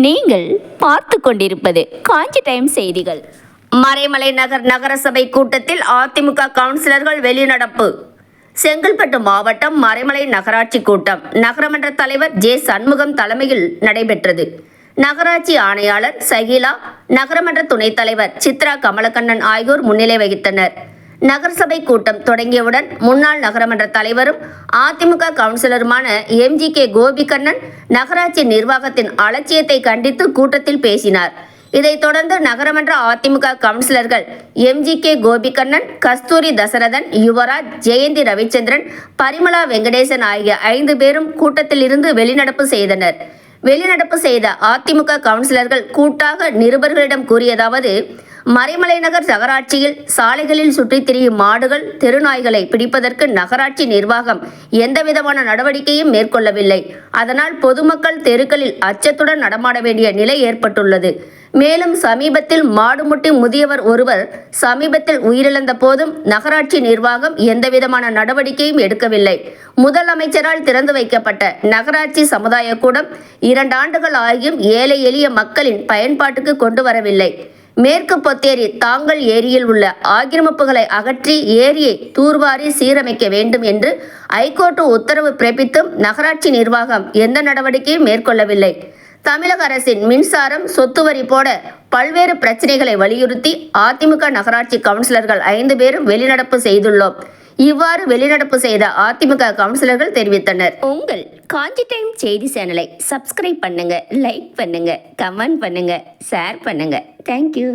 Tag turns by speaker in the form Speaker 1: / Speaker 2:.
Speaker 1: நீங்கள் பார்த்து கொண்டிருப்பது காஞ்சி டைம் செய்திகள்.
Speaker 2: மறைமலை நகர் நகரசபை கூட்டத்தில் அதிமுக கவுன்சிலர்கள் வெளிநடப்பு. செங்கல்பட்டு மாவட்டம் மறைமலை நகராட்சி கூட்டம். நகரமன்ற தலைவர் ஜே சண்முகம் தலைமையில் நடைபெற்றது. நகராட்சி ஆணையாளர் சகிலா நகரமன்ற துணைத் தலைவர் சித்ரா கமலக்கண்ணன் ஆகியோர் முன்னிலை வகித்தனர். நகரசபை கூட்டம் தொடங்கியவுடன் முன்னாள் நகரமன்ற தலைவரும் அதிமுக கவுன்சிலருமான எம்ஜி கே. கோபிகண்ணன் நகராட்சி நிர்வாகத்தின் அலட்சியத்தை கண்டித்து கூட்டத்தில் பேசினார். இதைத் தொடர்ந்து நகரமன்ற அதிமுக கவுன்சிலர்கள் M G K. Gopikannan Kasthuri Dasarathan Yuvaraj Jayanthi Ravichandran Parimala Venkatesan ஆகிய ஐந்து பேரும் கூட்டத்தில் இருந்து வெளிநடப்பு செய்தனர். வெளிநடப்பு செய்த அதிமுக கவுன்சிலர்கள் கூட்டாக நிருபர்களிடம் கூறியதாவது மறைமலை நகர் நகராட்சியில் சாலைகளில் சுற்றித் திரியும் மாடுகள் தெருநாய்களை பிடிப்பதற்கு நகராட்சி நிர்வாகம் எந்தவிதமான நடவடிக்கையும் மேற்கொள்ளவில்லை. அதனால் பொதுமக்கள் தெருக்களில் அச்சத்துடன் நடமாட வேண்டிய நிலை ஏற்பட்டுள்ளது. மேலும் சமீபத்தில் மாடுமுட்டி முதியவர் ஒருவர் சமீபத்தில் உயிரிழந்த போதும் நகராட்சி நிர்வாகம் எந்தவிதமான நடவடிக்கையும் எடுக்கவில்லை. முதலமைச்சரால் திறந்து வைக்கப்பட்ட நகராட்சி சமுதாய கூடம் இரண்டு ஆண்டுகள் ஆகியும் ஏழை எளிய மக்களின் பயன்பாட்டுக்கு கொண்டு வரவில்லை. மேற்கு பொத்தேரி தாங்கல் ஏரியில் உள்ள ஆக்கிரமிப்புகளை அகற்றி ஏரியை தூர்வாரி சீரமைக்க வேண்டும் என்று ஐகோர்ட்டு உத்தரவு பிறப்பித்தும் நகராட்சி நிர்வாகம் எந்த நடவடிக்கையும் மேற்கொள்ளவில்லை. தமிழக அரசின் மின்சாரம் சொத்து வரி போட பல்வேறு பிரச்சனைகளை வலியுறுத்தி அதிமுக நகராட்சி கவுன்சிலர்கள் ஐந்து பேரும் வெளிநடப்பு செய்துள்ளோம். இவ்வாறு வெளிநடப்பு செய்த அதிமுக கவுன்சிலர்கள் தெரிவித்தனர்.
Speaker 1: உங்கள் காஞ்சி டைம் செய்தி சேனலை சப்ஸ்கிரைப் பண்ணுங்க லைக் பண்ணுங்க கமெண்ட் பண்ணுங்க ஷேர் பண்ணுங்க. தேங்க்யூ